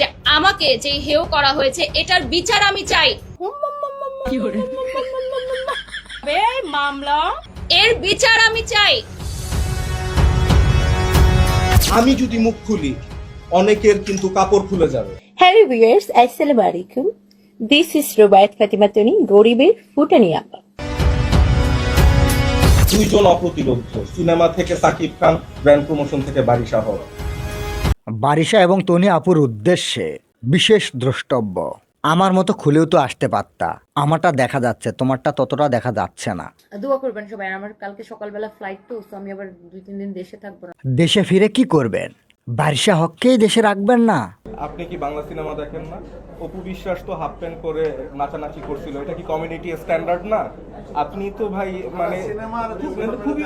যে আমাকে যে হেও করা হয়েছে এটার বিচার আমি চাই। মামলা। এর বিচার আমি চাই। আমি যদি মুখ খুলি অনেকের কিন্তু কাপড় খুলে যাবে। হ্যালো ভিউয়ার্স আসসালামু আলাইকুম। দিস ইজ রুবায়ত ফাতিমা তনি গরিবের ফুটানি আপা। দুইজন অপ্রতিরোধ্য সিনেমা থেকে সাকিব খান ব্র্যান্ড প্রমোশন থেকে বারিশা হক বারিশা এবং তনি আপুর উদ্দেশ্যে বিশেষ দ্রষ্টব্য। আমার মতো খুলেও তো আসতে পারতা। আমারটা দেখা যাচ্ছে তোমারটা ততটা দেখা যাচ্ছে না। দোয়া করবেন সবাই আমার কালকে সকালবেলা ফ্লাইট তো আমি আবার দুই তিন দিন দেশে থাকব না। দেশে ফিরে কি করবেন? বারিশা হককেই দেশে রাখবেন না। আপনি কি বাংলা সিনেমা দেখেন না? অপু বিশ্বাস তো হাফ প্যান্ট করে নাচানাচি করছিল এটা কি কমিউনিটি স্ট্যান্ডার্ড না? আপনি তো ভাই মানে খুবই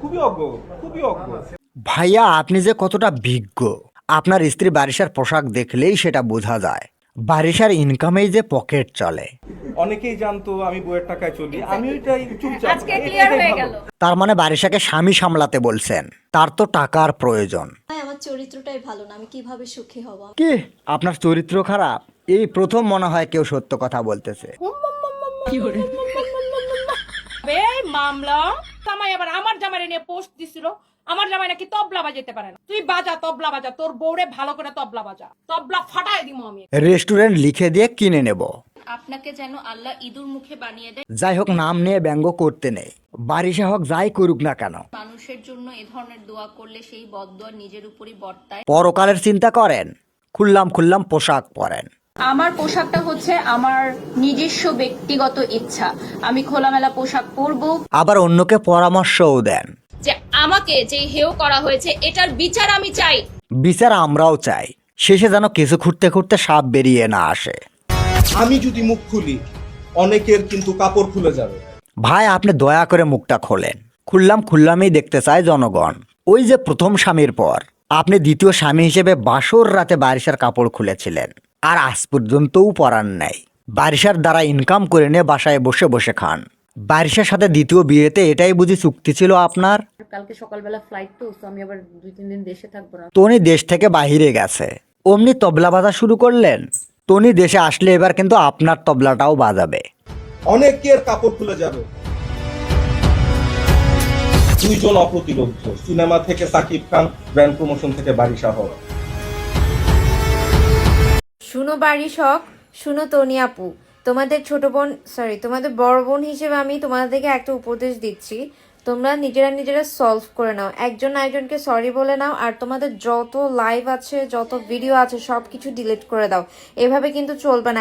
খুবই অজ্ঞ খুবই অজ্ঞ। ভাইয়া আপনি যে কতটা বিজ্ঞ। আপনার স্ত্রী বারিশার পোশাক দেখলেই সেটা বোঝা যায়। বারিশার ইনকামেই যে পকেট চলে। অনেকেই জানতো আমি বইয়ের টাকায় চলি আমি ওইটাই চুপচাপ। আজকে ক্লিয়ার এটাই হয়ে ভালো। গেল। তার মানে বারিশাকে স্বামী সামলাতে বলছেন তার তো টাকার প্রয়োজন। ভাই আমার চরিত্রটাই ভালো না আমি কীভাবে সুখী হব? কি? আপনার চরিত্র খারাপ? এই প্রথম মনে হয় কেউ সত্য কথা বলতেছে। মামলা। জামাই আবার আমার জামাই নিয়ে পোস্ট দিছিল। আমার জামাই নাকি তবলা বাজাইতে পারে না। তুই বাজা তবলা বাজা। তোর বউরে ভালো করে তবলা বাজা। তবলা ফাটাই দিমু আমি। রেস্টুরেন্ট লিখে দিয়ে কিনে নেব। আপনাকে যেন আল্লাহ ইঁদুর মুখে বানিয়ে দেয়। যাই হোক নাম নিয়ে ব্যঙ্গ করতে নেই। বারিশা হোক যাই করুক না কেন। মানুষের জন্য এ ধরনের দোয়া করলে সেই বদদোয়া নিজের উপরই বর্তায়। পরকালের চিন্তা করেন। খুললাম খুললাম পোশাক পরেন। আমার পোশাকটা হচ্ছে আমার নিজস্ব ব্যক্তিগত ইচ্ছা। আমি খোলামেলা পোশাক পরবো। আবার অন্যকে পরামর্শও দেন। আমাকে যে হেও করা হয়েছে এটার বিচার আমি চাই। বিচার আমরাও চাই। শেষে যেন কিছু খুঁড়তে খুঁড়তে সাপ বেরিয়ে না আসে। আমি যদি মুখ খুলি অনেকের কিন্তু কাপড় খুলে যাবে। ভাই আপনি দয়া করে মুখটা খোলেন। খুললাম খুললামই দেখতে চায় জনগণ। ওই যে প্রথম স্বামীর পর। আপনি দ্বিতীয় স্বামী হিসেবে বাসর রাতে বারিশার কাপড় খুলেছিলেন। আর আজ পর্যন্তও পরান নাই। বারিশার দ্বারা ইনকাম করে নিয়ে বাসায় বসে বসে খান। বারিশার সাথে দ্বিতীয় বিয়েতে এটাই বুঝি চুক্তি ছিল আপনার? কালকে সকালবেলা ফ্লাইট তো তো আমি আবার দুই তিন দিন দেশে থাকব না। টনি দেশ থেকে বাহিরে গেছে। অমনি তবলা বাজা শুরু করলেন? টনি দেশে আসলে এবার কিন্তু আপনার তবলাটাও বাজাবে। অনেকের কাপড় খুলে যাবে। দুইজন অপ্রতিরোধ্য সিনেমা থেকে সাকিব খান ব্র্যান্ড প্রমোশন থেকে বারিশা হক শুনো বাড়ি শখ শুনো তনি আপু। তোমাদের ছোট বোন সরি তোমাদের বড় বোন হিসেবে আমি তোমাদেরকে একটা উপদেশ দিচ্ছি। তোমরা নিজেরা নিজেরা সলভ করে নাও। একজন আরেকজনকে সরি বলে নাও আর তোমাদের যত লাইভ আছে, যত ভিডিও আছে সব কিছু ডিলিট করে দাও। এভাবে কিন্তু চলবে না।